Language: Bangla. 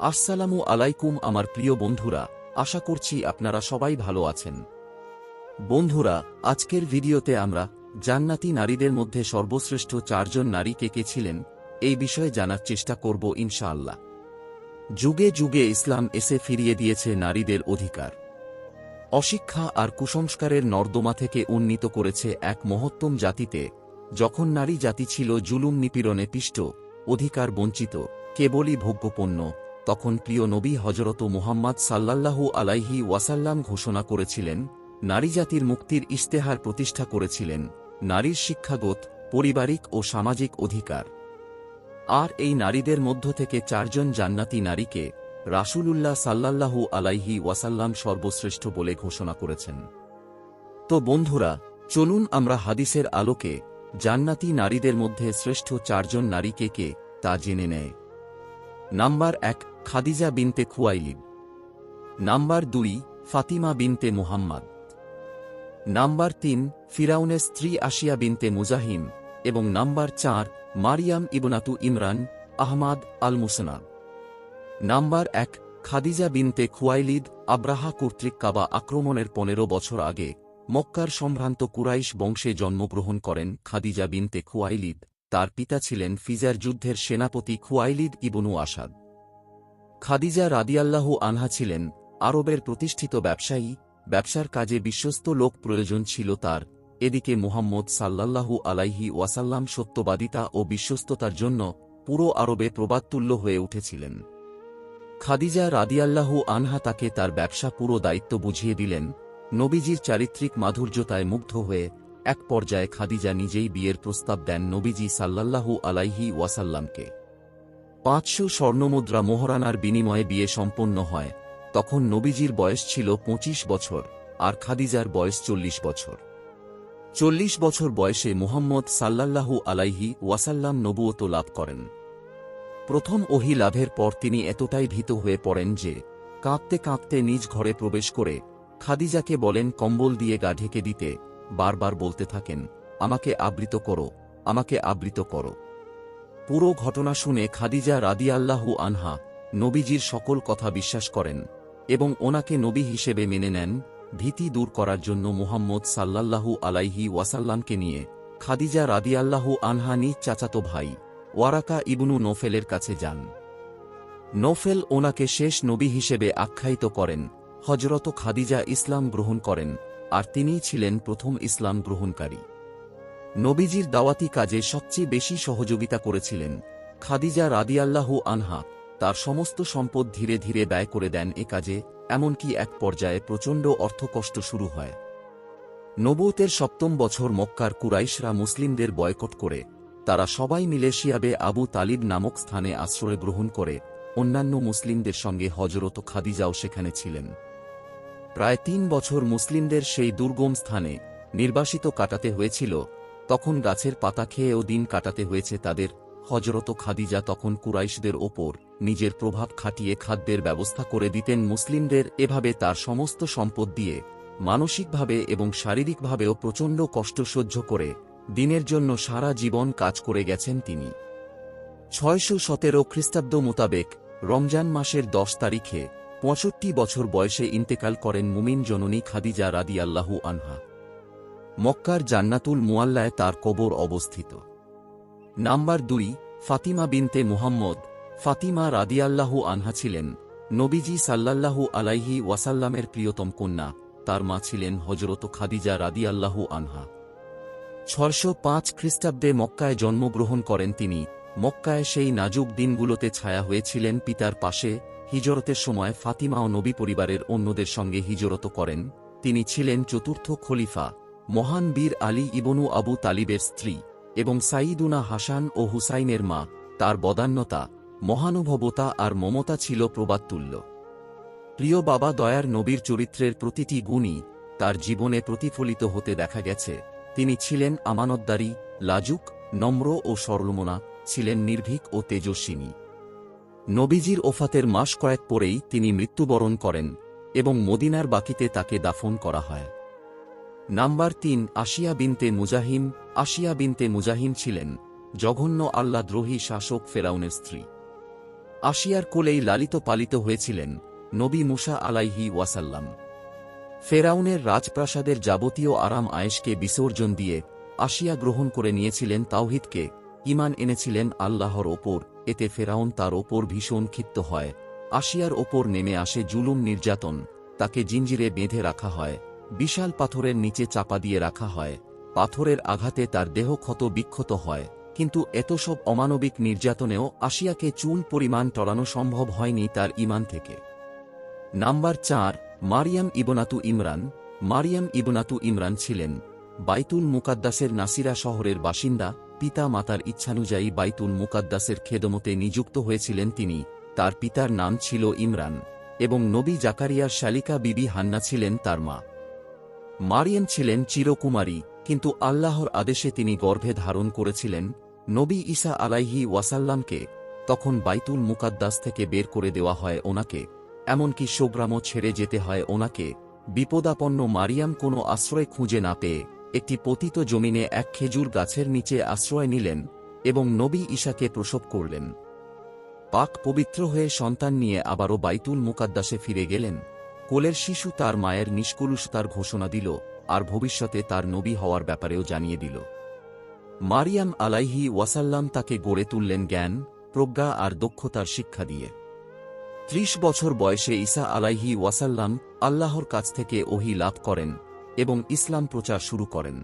আসসালামু আলাইকুম আমার প্রিয় বন্ধুরা, আশা করছি আপনারা সবাই ভালো আছেন। বন্ধুরা, আজকের ভিডিওতে আমরা জান্নাতি নারীদের মধ্যে সর্বশ্রেষ্ঠ চারজন নারী কে কে ছিলেন, এই বিষয়ে জানার চেষ্টা করব ইনশাআল্লাহ। যুগে যুগে ইসলাম এসে ফিরিয়ে দিয়েছে নারীদের অধিকার। অশিক্ষা আর কুসংস্কারের নর্দমা থেকে উন্নীত করেছে এক মহত্তম জাতিতে, যখন নারী জাতি ছিল জুলুম নিপীড়নে পিষ্ট, অধিকার বঞ্চিত, কেবলই ভোগ্যপণ্য তখন প্রিয় নবী হজরত মুহাম্মদ সাল্লাল্লাহু আলাইহি ওয়াসাল্লাম ঘোষণা করেছিলেন, নারী জাতির মুক্তির ইশতেহার প্রতিষ্ঠা করেছিলেন, নারীর শিক্ষাগত, পারিবারিক ও সামাজিক অধিকার। আর এই নারীদের মধ্য থেকে চারজন জান্নাতি নারীকে রাসূলুল্লাহ সাল্লাল্লাহু আলাইহি ওয়াসাল্লাম সর্বশ্রেষ্ঠ বলে ঘোষণা করেছেন। তো বন্ধুরা, চলুন আমরা হাদিসের আলোকে জান্নাতি নারীদের মধ্যে শ্রেষ্ঠ চারজন নারীকে কে তা জেনে নেয় নাম্বার এক খাদিজা বিনতে খুয়াইলিব। নাম্বার দুই, ফাতিমা বিনতে মুহাম্মদ। নাম্বার তিন, ফিরাউনের স্ত্রী আশিয়া বিনতে মুজাহিম। এবং নাম্বার চার, মারিয়াম ইবনাতু ইমরান আহমাদ আল মুসনাদ নাম্বার এক, খাদিজা বিনতে খুয়াইলিদ আব্রাহা কর্তৃক কাবা আক্রমণের পনেরো বছর আগে মক্কার সম্ভ্রান্ত কুরাইশ বংশে জন্মগ্রহণ করেন খাদিজা বিনতে খুয়াইলিদ। তার পিতা ছিলেন ফিজার যুদ্ধের সেনাপতি খুয়াইলিদ ইবনু আসাদ। খাদিজা রাদিয়াল্লাহু আনহা ছিলেন আরবের প্রতিষ্ঠিত ব্যবসায়ী, ব্যবসার কাজে বিশ্বস্ত লোক প্রয়োজন ছিল তার। এদিকে মুহাম্মদ সাল্লাল্লাহু আলাইহি ওয়াসাল্লাম সত্যবাদিতা ও বিশ্বস্ততার জন্য পুরো আরবে প্রবাদতুল্য হয়ে উঠেছিলেন। খাদিজা রাদিয়াল্লাহু আনহা তাকে তার ব্যবসা পুরো দায়িত্ব বুঝিয়ে দিলেন। নবীজির চারিত্রিক মাধুর্যতায় মুগ্ধ হয়ে এক পর্যায়ে খাদিজা নিজেই বিয়ের প্রস্তাব দেন নবীজি সাল্লাল্লাহু আলাইহি ওয়াসাল্লামকে। পাঁচশো স্বর্ণমুদ্রা মোহরানার বিনিময়ে বিয়ে সম্পন্ন হয়। তখন নবীজির বয়স ছিল পঁচিশ বছর, আর খাদিজার বয়স চল্লিশ বছর। চল্লিশ বছর বয়সে মুহাম্মদ সাল্লাল্লাহু আলাইহি ওয়াসাল্লাম নবুয়ত লাভ করেন। প্রথম ওহি লাভের পর তিনি এতটাই ভীত হয়ে পড়েন যে, কাঁপতে কাঁপতে নিজ ঘরে প্রবেশ করে খাদিজাকে বলেন, কম্বল দিয়ে গা ঢেকে দিতে। বারবার বলতে থাকেন, আমাকে আবৃত করো, আমাকে আবৃত করো। পুরো ঘটনা শুনে খাদিজা রাদিয়াল্লাহু আনহা নবীজির সকল কথা বিশ্বাস করেন এবং ওনাকে নবী হিসেবে মেনে নেন, ভীতি দূর করার জন্য মুহাম্মদ সাল্লাল্লাহু আলাইহি ওয়াসাল্লামকে নিয়ে খাদিজা রাদিয়াল্লাহু আনহা নিজ চাচাতো ভাই ওয়ারাকা ইবনু নোফেলের কাছে যান। নোফেল ওনাকে শেষ নবী হিসেবে আখ্যায়িত করেন হজরত খাদিজা ইসলাম গ্রহণ করেন, আর তিনিই ছিলেন প্রথম ইসলাম গ্রহণকারী। নবীজির দাওয়াতি কাজে সবচেয়ে বেশি সহযোগিতা করেছিলেন খাদিজা রাদিয়াল্লাহু আনহা। তার সমস্ত সম্পদ ধীরে ধীরে ব্যয় করে দেন এ কাজে, এমনকি এক পর্যায়ে প্রচণ্ড অর্থকষ্ট শুরু হয়। নবৌতের সপ্তম বছর মক্কার কুরাইশরা মুসলিমদের বয়কট করে। তারা সবাই মিলে শিয়াবে আবু তালিব নামক স্থানে আশ্রয় গ্রহণ করে। অন্যান্য মুসলিমদের সঙ্গে হজরত খাদিজাও সেখানে ছিলেন। প্রায় তিন বছর মুসলিমদের সেই দুর্গম স্থানে নির্বাসিত কাটাতে হয়েছিল তখন গাছের পাতা খেয়েও দিন কাটাতে হয়েছে তাদের। হজরত খাদিজা তখন কুরাইশদের ওপর নিজের প্রভাব খাটিয়ে খাদ্যের ব্যবস্থা করে দিতেন মুসলিমদের। এভাবে তার সমস্ত সম্পদ দিয়ে মানসিকভাবে এবং শারীরিকভাবেও প্রচণ্ড কষ্ট সহ্য করে দিনের জন্য সারা জীবন কাজ করে গেছেন তিনি। ছয়শো সতেরো খ্রিস্টাব্দ মোতাবেক রমজান মাসের দশ তারিখে পঁয়ষট্টি বছর বয়সে ইন্তেকাল করেন মুমিন জননী খাদিজা রাদি আল্লাহু আনহা। মক্কার জান্নাতুল মুয়াল্লায় তার কবর অবস্থিত। নাম্বার দুই, ফাতিমা বিনতে মুহাম্মদ। ফাতিমা রাদিয়াল্লাহু আনহা ছিলেন নবীজি সাল্লাল্লাহু আলাইহি ওয়াসাল্লামের প্রিয়তম কন্যা। তার মা ছিলেন হজরত খাদিজা রাদিয়াল্লাহু আনহা। ছয়শো পাঁচ খ্রিস্টাব্দে মক্কায় জন্মগ্রহণ করেন তিনি। মক্কায় সেই নাজুক দিনগুলোতে ছায়া হয়েছিলেন পিতার পাশে। হিজরতের সময় ফাতিমা ও নবী পরিবারের অন্যদের সঙ্গে হিজরত করেন। তিনি ছিলেন চতুর্থ খলিফা। মহান বীর আলী ইবনু আবু তালিবের স্ত্রী এবং সাইদুনা হাসান ও হুসাইনের মা, তার বদান্যতা, মহানুভবতা আর মমতা ছিল প্রবাদতুল্য। প্রিয় বাবা দয়ার নবীর চরিত্রের প্রতিটি গুণই তার জীবনে প্রতিফলিত হতে দেখা গেছে। তিনি ছিলেন আমানতদারী, লাজুক, নম্র ও সরলমনা, ছিলেন নির্ভীক ও তেজস্বিনী। নবীজির ওফাতের মাস কয়েক পরেই তিনি মৃত্যুবরণ করেন এবং মদিনার বাকিতে তাকে দাফন করা হয়। নাম্বার তিন আশিয়া বিনতে মুজাহিম আশিয়া বিনতে মুজাহিম ছিলেন, জঘন্য আল্লাদ্রোহী শাসক ফেরাউনের স্ত্রী। আশিয়ার কোলেই লালিত পালিত হয়েছিলেন নবী মুসা আলাইহি ওয়াসাল্লাম। ফেরাউনের রাজপ্রাসাদের যাবতীয় আরাম আয়েশকে বিসর্জন দিয়ে আশিয়া গ্রহণ করে নিয়েছিলেন তাওহিদকে ইমান এনেছিলেন আল্লাহর ওপর, এতে ফেরাউন তার ওপর ভীষণ ক্ষিপ্ত হয়। আশিয়ার ওপর নেমে আসে জুলুম নির্যাতন, তাকে জিঞ্জিরে বেঁধে রাখা হয়। বিশাল পাথরের নিচে চাপা দিয়ে রাখা হয়। পাথরের আঘাতে তার দেহ ক্ষত বিক্ষত হয়। কিন্তু এত সব অমানবিক নির্যাতনেও আশিয়াকে চুল পরিমাণ টলানো সম্ভব হয়নি তার ইমান থেকে। নাম্বার চার, মারিয়াম ইবনাতু ইমরান। মারিয়াম ইবনাতু ইমরান ছিলেন বাইতুল মুকাদ্দাসের নাসিরা শহরের বাসিন্দা। পিতা মাতার ইচ্ছানুযায়ী বাইতুল মুকাদ্দাসের খেদমতে নিযুক্ত হয়েছিলেন তিনি। তার পিতার নাম ছিল ইমরান এবং নবী জাকারিয়ার শালিকা বিবি হান্না ছিলেন তার মা। মারিয়াম ছিলেন চিরকুমারী, কিন্তু আল্লাহর আদেশে তিনি গর্ভে ধারণ করেছিলেন নবী ঈসা আলাইহি ওয়াসাল্লামকে। তখন বাইতুল মুকাদ্দাস থেকে বের করে দেওয়া হয় ওনাকে, এমনকি সোগ্রামও ছেড়ে যেতে হয় ওনাকে। বিপদাপন্ন মারিয়াম কোনো আশ্রয় খুঁজে না পেয়ে একটি পতিত জমিনে এক খেজুর গাছের নিচে আশ্রয় নিলেন এবং নবী ঈশাকে প্রসব করলেন। পাক পবিত্র হয়ে সন্তান নিয়ে আবারও বাইতুল মুকাদ্দাসে ফিরে গেলেন। কোলের শিশু তার মায়ের নিষ্কুলুষতার ঘোষণা দিল আর ভবিষ্যতে তার নবী হওয়ার ব্যাপারেও জানিয়ে দিল। মারিয়াম আলাইহি ওয়াসাল্লাম তাকে গড়ে তুললেন জ্ঞান, প্রজ্ঞা আর দক্ষতার শিক্ষা দিয়ে। ত্রিশ বছর বয়সে ঈসা আলাইহি ওয়াসাল্লাম আল্লাহর কাছ থেকে ওহি লাভ করেন এবং ইসলাম প্রচার শুরু করেন।